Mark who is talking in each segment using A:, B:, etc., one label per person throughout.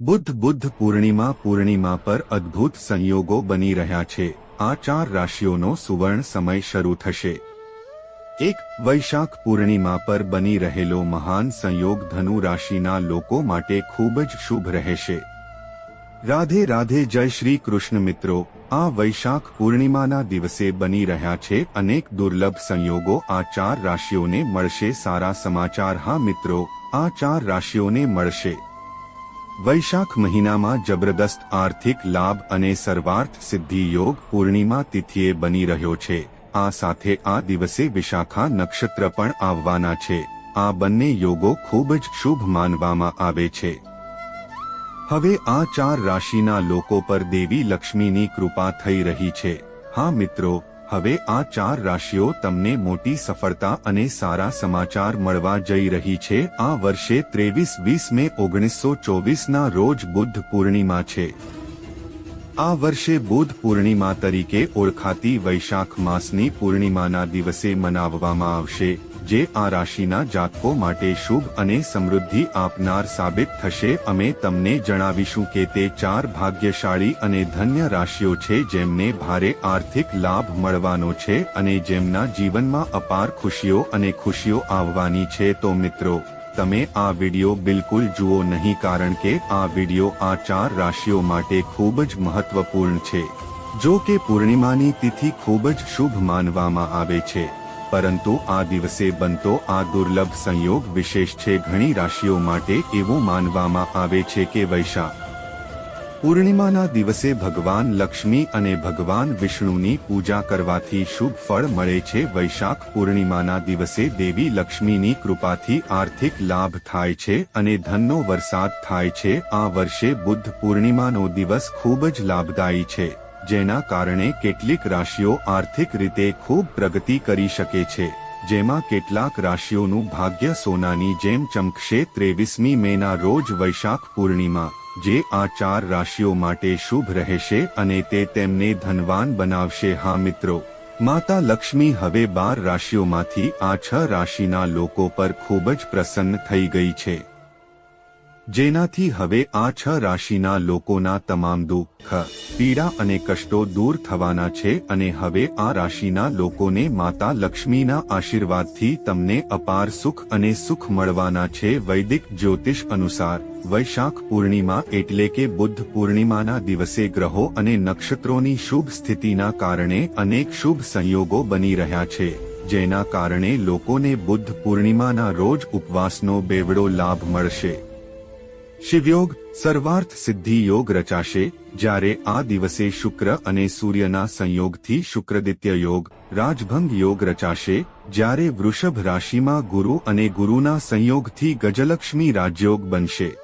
A: બુદ્ધ બુદ્ધ પૂર્ણિમા પૂર્ણિમા પર અદ્ભુત સંયોગો બની રહ્યા છે. આ ચાર રાશિઓનો સુવર્ણ સમય શરૂ થશે. એક, વૈશાખ પૂર્ણિમા પર બની રહેલો મહાન સંયોગ ધનુ રાશિના લોકો માટે ખૂબ જ શુભ રહેશે. રાધે રાધે જય શ્રી કૃષ્ણ મિત્રો, આ વૈશાખ પૂર્ણિમાના દિવસે બની રહ્યા છે અનેક દુર્લભ સંયોગો આ ચાર રાશિઓને મળશે. સારા સમાચાર હા મિત્રો, આ ચાર રાશિઓને મળશે. વૈશાખ મહિનામાં જબરદસ્ત આર્થિક લાભ અને સર્વાર્થ સિદ્ધિ યોગ પૂર્ણિમા તિથિએ બની રહ્યો છે. આ સાથે આ દિવસે વિશાખા નક્ષત્ર પણ આવવાના છે. આ બંને યોગો ખૂબ જ શુભ માનવામાં આવે છે. હવે આ ચાર રાશિના લોકો પર દેવી લક્ષ્મીની કૃપા થઈ રહી છે. હા મિત્રો હવે આ ચાર રાશિઓ તમને મોટી સફળતા અને સારા સમાચાર મળવા જઈ રહી છે. આ વર્ષે ત્રેવીસ વીસ મે ઓગણીસો ચોવીસના રોજ બુદ્ધ પૂર્ણિમા છે. આ વર્ષે બુદ્ધ પૂર્ણિમા તરીકે ઓળખાતી વૈશાખ માસની પૂર્ણિમાના દિવસે મનાવવામાં આવશે. જે આ રાશિના જાતકો માટે શુભ અને સમૃદ્ધિ આપનાર સાબિત થશે. અમે તમને જણાવીશું કે તે ચાર ભાગ્યશાળી અને ધન્ય રાશિઓ છે જેમને ભારે આર્થિક લાભ મળવાનો છે અને જેમના જીવનમાં અપાર ખુશીઓ અને ખુશીઓ આવવાની છે. તો મિત્રો, તમે આ વિડિયો બિલકુલ જુઓ નહીં કારણ કે આ વિડિયો આ ચાર રાશિઓ માટે ખૂબ જ મહત્વપૂર્ણ છે. જો કે પૂર્ણિમાની તિથિ ખૂબ જ શુભ માનવામાં આવે છે. પરંતુ આ દિવસે બનતો આ દુર્લભ સંયોગ વિશેષ છે ઘણી રાશિઓ માટે એવું માનવામાં આવે છે કે વૈશાખ પૂર્ણિમાના દિવસે ભગવાન લક્ષ્મી અને ભગવાન વિષ્ણુની પૂજા કરવાથી શુભ ફળ મળે છે. વૈશાખ પૂર્ણિમાના દિવસે દેવી લક્ષ્મીની કૃપાથી આર્થિક લાભ થાય છે અને ધનનો વરસાદ થાય છે. આ વર્ષે બુદ્ધ પૂર્ણિમાનો દિવસ ખૂબ જ લાભદાયી છે. જેના કારણે કેટલીક રાશિઓ આર્થિક રીતે ખૂબ પ્રગતિ કરી શકે છે, જેમાં કેટલાક રાશિઓનું ભાગ્ય સોનાની જેમ ચમકશે. ત્રેવીસમી મેના રોજ વૈશાખ પૂર્ણિમા, જે આ ચાર રાશિઓ માટે શુભ રહેશે અને તે તેમને ધનવાન બનાવશે. હા મિત્રો, માતા લક્ષ્મી હવે બાર રાશિઓમાંથી આ છ રાશિના લોકો પર ખૂબ જ પ્રસન્ન થઈ ગઈ છે. જેનાથી હવે આ છ રાશિના લોકોના તમામ દુઃખ, પીડા અને કષ્ટો દૂર થવાના છે અને હવે આ રાશિના લોકોને માતા લક્ષ્મીના આશીર્વાદથી તમને અપાર સુખ અને સુખ મળવાના છે વૈદિક જ્યોતિષ અનુસાર. વૈશાખ પૂર્ણિમા એટલે કે બુદ્ધ પૂર્ણિમાના દિવસે ગ્રહો અને નક્ષત્રોની શુભ સ્થિતિના કારણે અનેક શુભ સંયોગો બની રહ્યા છે, જેના કારણે લોકોને બુદ્ધ પૂર્ણિમાના રોજ ઉપવાસનો બેવડો લાભ મળશે. શિવયોગ સર્વાર્થ સિદ્ધિ યોગ રચાશે. જ્યારે આ દિવસે શુક્ર અને સૂર્યના સંયોગથી શુક્રદિત્ય યોગ, રાજભંગ યોગ રચાશે. જ્યારે વૃષભ રાશિમાં ગુરુ અને ગુરુના સંયોગથી ગજલક્ષ્મી રાજયોગ બનશે.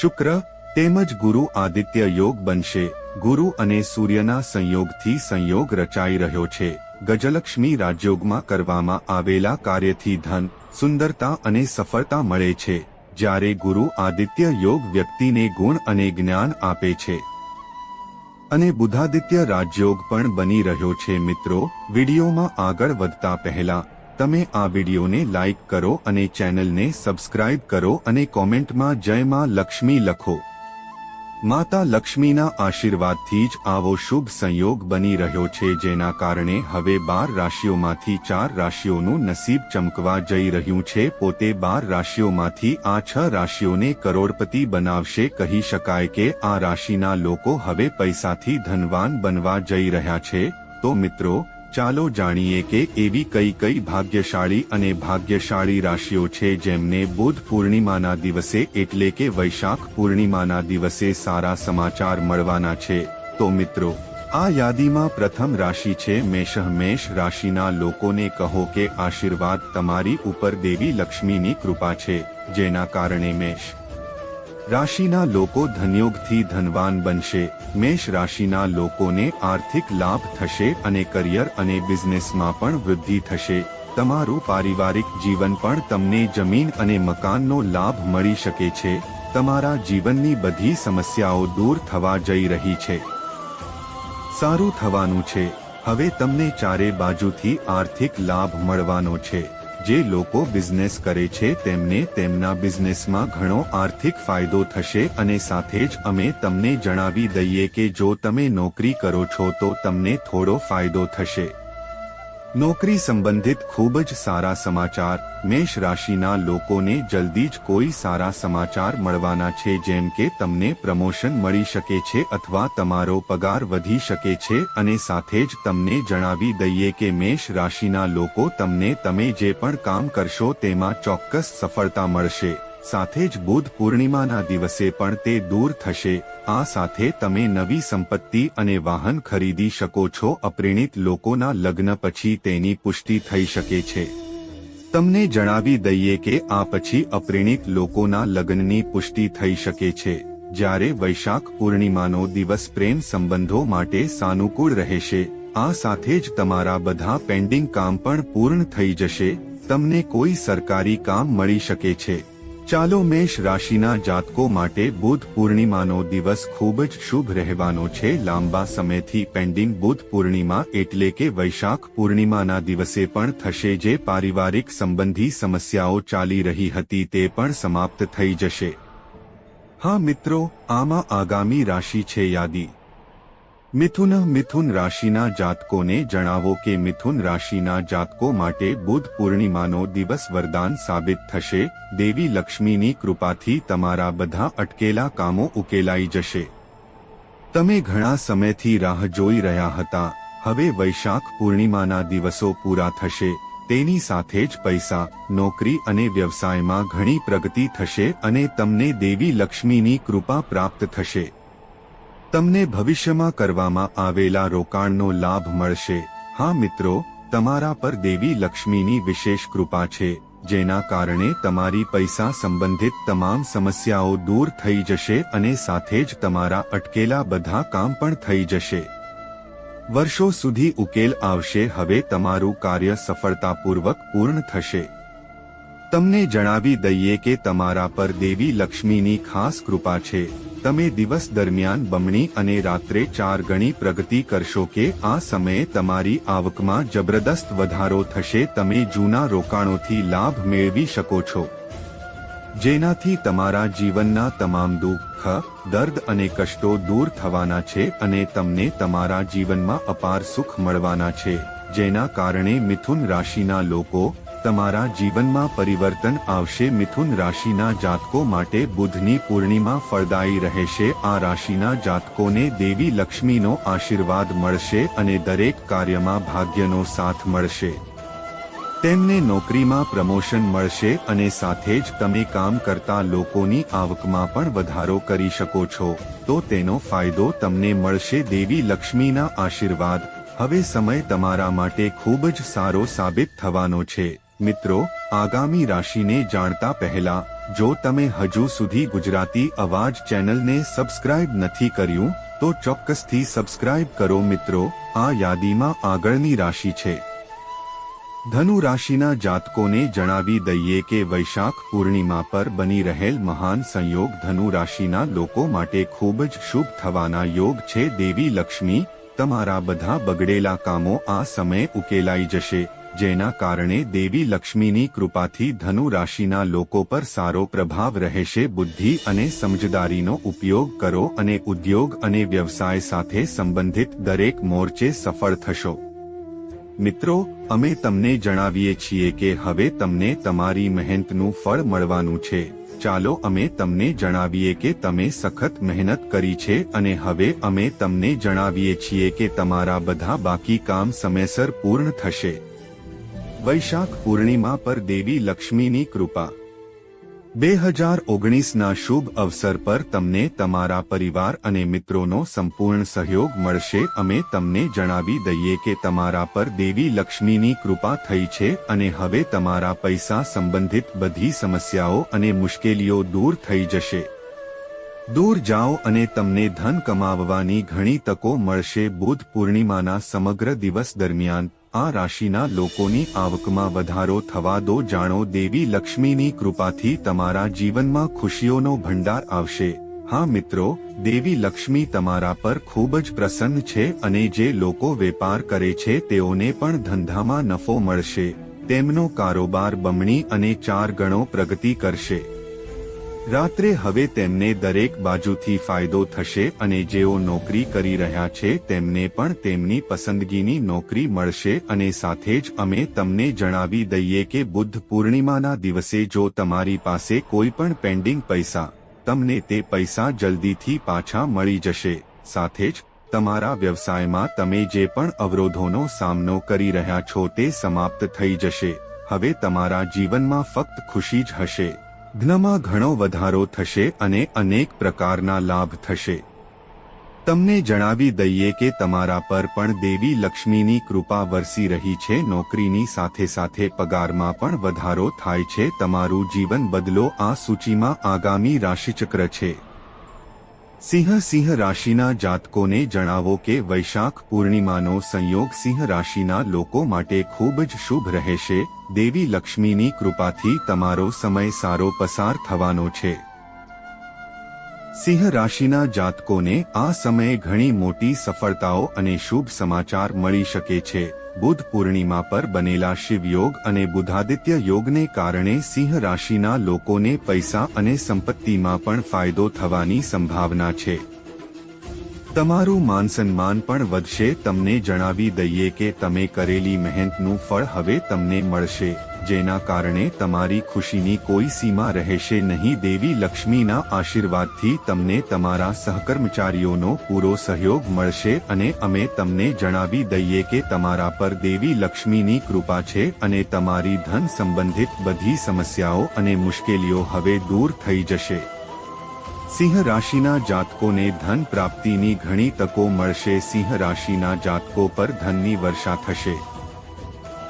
A: શુક્ર તેમજ ગુરુ આદિત્ય યોગ બનશે. ગુરુ અને સૂર્યના સંયોગથી સંયોગ રચાઈ રહ્યો છે. ગજલક્ષ્મી રાજયોગમાં કરવામાં આવેલા કાર્યથી ધન, સુંદરતા અને સફળતા મળે છે. જ્યારે ગુરુ આદિત્ય યોગ વ્યક્તિને ગુણ અને જ્ઞાન આપે છે. અને બુધાદિત્ય રાજયોગ પણ બની રહ્યો છે મિત્રો, વિડીયોમાં આગળ વધતા પહેલા, તમે આ વિડીયોને લાઇક કરો અને ચેનલને સબસ્ક્રાઇબ કરો અને કોમેન્ટમાં જય માં લક્ષ્મી લખો. માતા લક્ષ્મીના આશીર્વાદથી જ આવો શુભ સંયોગ બની રહ્યો છે, જેના કારણે હવે બાર રાશિઓમાંથી ચાર રાશિઓનું નસીબ ચમકવા જઈ રહ્યું છે. પોતે બાર રાશિઓમાંથી આ છ રાશિઓને કરોડપતિ બનાવશે. કહી શકાય કે આ રાશિના લોકો હવે પૈસાથી ધનવાન બનવા જઈ રહ્યા છે. તો મિત્રો ચાલો જાણીએ કે એવી કઈ કઈ ભાગ્યશાળી અને ભાગ્યશાળી રાશિઓ છે જેમને બુધ પૂર્ણિમાના દિવસે એટલે કે વૈશાખ પૂર્ણિમાના દિવસે સારા સમાચાર મળવાના છે. તો મિત્રો, આ યાદીમાં પ્રથમ રાશિ છે મેષ. મેષ રાશિના લોકોને કહો કે આશીર્વાદ તમારી ઉપર દેવી લક્ષ્મીની કૃપા છે, જેના કારણે મેષ રાશિના લોકો ધનયોગથી ધનવાન બનશે. મેષ રાશિના લોકોને આર્થિક લાભ થશે અને કરિયર અને બિઝનેસમાં પણ વૃદ્ધિ થશે. તમારું પારિવારિક જીવન પણ તમને જમીન અને મકાનનો લાભ મળી શકે છે. તમારા જીવનની બધી સમસ્યાઓ દૂર થવા જઈ રહી છે. સારું થવાનું છે. હવે તમને ચારે બાજુથી આર્થિક લાભ મળવાનો છે. જે લોકો બિઝનેસ કરે છે, તેમને તેમના બિઝનેસમાં ઘણો આર્થિક ફાયદો થશે અને સાથે જ અમે તમને જણાવી દઈએ કે જો તમે નોકરી કરો છો તો તમને થોડો ફાયદો થશે. નોકરી સંબંધિત ખૂબ જ સારા સમાચાર, મેષ રાશિના લોકોને જલ્દી જ કોઈ સારા સમાચાર મળવાના છે જેમ કે તમને પ્રમોશન મળી શકે છે અથવા તમારો પગાર વધી શકે છે અને સાથે જ તમને જણાવી દઈએ કે મેષ રાશિના લોકો તમને તમે જે પણ કામ કરશો તેમાં ચોક્કસ સફળતા મળશે. સાથે જ બુધ પૂર્ણિમાના દિવસે પણ તે દૂર થશે. આ સાથે તમે નવી સંપત્તિ અને વાહન ખરીદી શકો છો. અપરિણિત લોકોના લગ્ન પછી તેની પુષ્ટિ થઈ શકે છે. તમને જણાવી દઈએ કે આ પછી અપરિણિત લોકોના લગ્નની પુષ્ટિ થઈ શકે છે. જ્યારે વૈશાખ પૂર્ણિમાનો દિવસ પ્રેમ સંબંધો માટે સાનુકૂળ રહેશે. આ સાથે જ તમારા બધા પેન્ડિંગ કામ પણ પૂર્ણ થઈ જશે. તમને કોઈ સરકારી કામ મળી શકે છે. ચાલો મેષ રાશિના જાતકો માટે બુધ પૂર્ણિમાનો દિવસ ખૂબ જ શુભ રહેવાનો છે. લાંબા સમયથી પેન્ડિંગ બુધ પૂર્ણિમા એટલે કે વૈશાખ પૂર્ણિમાના દિવસે પણ થશે જે પારિવારિક સંબંધી સમસ્યાઓ ચાલી રહી હતી તે પણ સમાપ્ત થઈ જશે. હા મિત્રો, આમાં આગામી રાશિ છે યાદી. મિથુન મિથુન રાશિના જાતકોને જણાવો કે મિથુન રાશિના જાતકો માટે બુધ પૂર્ણિમાનો દિવસ વરદાન સાબિત થશે. દેવી લક્ષ્મીની કૃપાથી તમારા બધા અટકેલા કામો ઉકેલાઈ જશે. તમે ઘણા સમયથી રાહ જોઈ રહ્યા હતા. હવે વૈશાખ પૂર્ણિમાના દિવસો પૂરા થશે. તેની સાથે જ પૈસા, નોકરી અને વ્યવસાયમાં ઘણી પ્રગતિ થશે અને તમને દેવી લક્ષ્મીની કૃપા પ્રાપ્ત થશે. તમને ભવિષ્યમાં કરવામાં આવેલા રોકાણનો લાભ મળશે. હા મિત્રો, તમારા પર દેવી લક્ષ્મીની વિશેષ કૃપા છે, જેના કારણે તમારી પૈસા સંબંધિત તમામ સમસ્યાઓ દૂર થઈ જશે અને સાથે જ તમારા અટકેલા બધા કામ પણ થઈ જશે. વર્ષો સુધી ઉકેલ આવશે, હવે તમારું કાર્ય સફળતાપૂર્વક પૂર્ણ થશે. તમને જણાવી દઈએ કે તમારા પર દેવી લક્ષ્મીની ખાસ કૃપા છે. તમે દિવસ દરમિયાન બમણી અને રાત્રે ચાર ગણી પ્રગતિ કરશો કે આ સમયે તમારી આવકમાં જબરદસ્ત વધારો થશે, તમે જૂના રોકાણોથી લાભ મેળવી શકો છો. જેનાથી તમારા જીવનના તમામ દુઃખ, દર્દ અને કષ્ટો દૂર થવાના છે અને તમને તમારા જીવનમાં અપાર સુખ મળવાના છે, જેના કારણે મિથુન રાશિના લોકો તમારા જીવનમાં પરિવર્તન આવશે. મિથુન રાશિના જાતકો માટે બુધની પૂર્ણિમા ફળદાયી રહેશે. આ રાશિના જાતકોને દેવી લક્ષ્મીનો આશીર્વાદ મળશે અને દરેક કાર્યમાં ભાગ્યનો સાથ મળશે. તેમને નોકરીમાં પ્રમોશન મળશે અને સાથે જ તમે કામ કરતા લોકોની આવકમાં પણ વધારો કરી શકો છો. તો તેનો ફાયદો તમને મળશે. દેવી લક્ષ્મીના આશીર્વાદ. હવે સમય તમારા માટે ખૂબ જ સારો સાબિત થવાનો છે. મિત્રો, આગામી રાશિને જાણતા પહેલા, જો તમે હજુ સુધી ગુજરાતી અવાજ ચેનલને સબસ્ક્રાઇબ નથી કર્યું, તો ચોક્કસથી સબસ્ક્રાઇબ કરો મિત્રો, આ યાદીમાં આગળની રાશિ છે. ધનુ રાશિના જાતકોને જણાવી દઈએ કે વૈશાખ પૂર્ણિમા પર બની રહેલ મહાન સંયોગ ધનુ રાશિના લોકો માટે ખૂબ જ શુભ થવાના યોગ છે. દેવી લક્ષ્મી, તમારા બધા બગડેલા કામો આ સમયે ઉકેલાઈ જશે. જેના કારણે દેવી લક્ષ્મીની કૃપાથી ધનુ રાશિના લોકો પર સારો પ્રભાવ રહેશે, બુદ્ધિ અને સમજદારીનો ઉપયોગ કરો અને ઉદ્યોગ અને વ્યવસાય સાથે સંબંધિત દરેક મોરચે સફળ થશો. મિત્રો, અમે તમને જણાવીએ છીએ કે હવે તમને તમારી મહેનતનું ફળ મળવાનું છે. ચાલો અમે તમને જણાવીએ કે તમે સખત મહેનત કરી છે અને હવે અમે તમને જણાવીએ છીએ કે તમારા બધા બાકી કામ સમયસર પૂર્ણ થશે. વૈશાખ પૂર્ણિમા પર દેવી લક્ષ્મીની કૃપા. બે હજાર ઓગણીસના શુભ અવસર પર તમને તમારા પરિવાર અને મિત્રોનો સંપૂર્ણ સહયોગ મળશે. અમે તમને જણાવી દઈએ કે તમારા પર દેવી લક્ષ્મીની કૃપા થઈ છે અને હવે તમારા પૈસા સંબંધિત બધી સમસ્યાઓ અને મુશ્કેલીઓ દૂર થઈ જશે. દૂર જાઓ અને તમને ધન કમાવવાની ઘણી તકો મળશે. બુધ પૂર્ણિમાના સમગ્ર દિવસ દરમિયાન આ રાશિના લોકોની આવકમાં વધારો થવા દો જાણો દેવી લક્ષ્મીની કૃપાથી તમારા જીવનમાં ખુશીઓનો ભંડાર આવશે. હા મિત્રો, દેવી લક્ષ્મી તમારા પર ખૂબ જ પ્રસન્ન છે અને જે લોકો વેપાર કરે છે તેઓને પણ ધંધામાં નફો મળશે. તેમનો કારોબાર બમણી અને ચાર ગણો પ્રગતિ કરશે. રાત્રે હવે તેમને દરેક બાજુથી ફાયદો થશે અને જેઓ નોકરી કરી રહ્યા છે તેમને પણ તેમની પસંદગીની નોકરી મળશે અને સાથે જ અમે તમને જણાવી દઈએ કે બુદ્ધ પૂર્ણિમાના દિવસે જો તમારી પાસે કોઈ પણ પેન્ડિંગ પૈસા, તમને તે પૈસા જલ્દીથી પાછા મળી જશે. સાથે જ, તમારા વ્યવસાયમાં તમે જે પણ અવરોધોનો સામનો કરી રહ્યા છો તે સમાપ્ત થઈ જશે. હવે તમારા જીવનમાં ફક્ત ખુશી જ હશે. ધનમાં ઘણો વધારો થશે અને અનેક પ્રકારના લાભ થશે. તમને જણાવી દઈએ કે તમારા પર પણ દેવી લક્ષ્મીની કૃપા વરસી રહી છે, નોકરીની સાથે સાથે પગારમાં પણ વધારો થાય છે, તમારું જીવન બદલો, આ સૂચિમાં આગામી રાશિચક્ર છે. સિંહ સિંહ રાશિના જાતકોને જણાવો કે વૈશાખ પૂર્ણિમાનો સંયોગ સિંહ રાશિના લોકો માટે ખૂબ જ શુભ રહેશે. દેવી લક્ષ્મીની કૃપાથી તમારો સમય સારો પસાર થવાનો છે. સિંહ રાશિના જાતકોને આ સમયે ઘણી મોટી સફળતાઓ અને શુભ સમાચાર મળી શકે છે. બુધ પૂર્ણિમા પર બનેલા શિવયોગ અને બુધાદિત્ય યોગને કારણે સિંહ રાશિના લોકોને પૈસા અને સંપત્તિમાં પણ ફાયદો થવાની સંભાવના છે. તમારું માન સન્માન પણ વધશે. તમને જણાવી દઈએ કે તમે કરેલી મહેનતનું ફળ હવે તમને મળશે. જેના કારણે તમારી ખુશીની કોઈ સીમા રહેશે નહીં. દેવી લક્ષ્મીના આશીર્વાદથી તમને તમારા સહકર્મચારીઓનો પૂરો સહયોગ મળશે અને અમે તમને જણાવી દઈએ કે તમારા પર દેવી લક્ષ્મીની કૃપા છે અને તમારી ધન સંબંધિત બધી સમસ્યાઓ અને મુશ્કેલીઓ હવે દૂર થઈ જશે. સિંહ રાશિના જાતકોને ધન પ્રાપ્તિની ઘણી તકો મળશે. સિંહ રાશિના જાતકો પર ધનની વર્ષા થશે.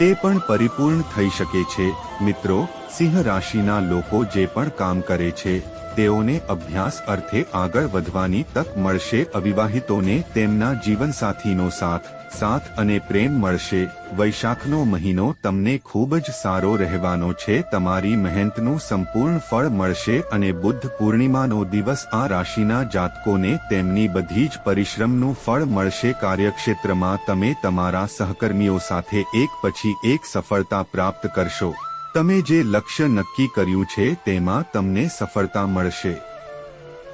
A: તે પણ પરિપૂર્ણ થઈ શકે છે. મિત્રો, સિંહ રાશિના લોકો જે પણ કામ કરે છે, તેઓને અભ્યાસ અર્થે આગળ વધવાની તક મળશે. અવિવાહિતોને તેમના જીવનસાથીનો સાથ સાથ અને પ્રેમ મળશે. વૈશાખનો મહિનો તમને ખૂબ જ સારો રહેવાનો છે. તમારી મહેનતનું સંપૂર્ણ ફળ મળશે અને બુદ્ધ પૂર્ણિમાનો દિવસ આ રાશિના જાતકોને તેમની બધી જ પરિશ્રમનું ફળ મળશે. કાર્યક્ષેત્રમાં તમે તમારા સહકર્મીઓ સાથે એક પછી એક સફળતા પ્રાપ્ત કરશો. તમે જે લક્ષ્ય નક્કી કર્યું છે તેમાં તમને સફળતા મળશે.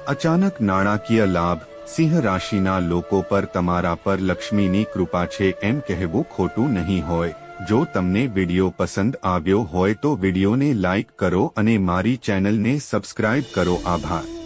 A: અચાનક નાણાકીય લાભ સિંહ રાશિના લોકો પર તમારા પર લક્ષ્મીની કૃપા છે એમ કહેવું ખોટું નહીં હોય. જો તમને વિડિયો પસંદ આવ્યો હોય તો વિડિયોને લાઇક કરો અને મારી ચેનલને સબસ્ક્રાઇબ કરો. આભાર.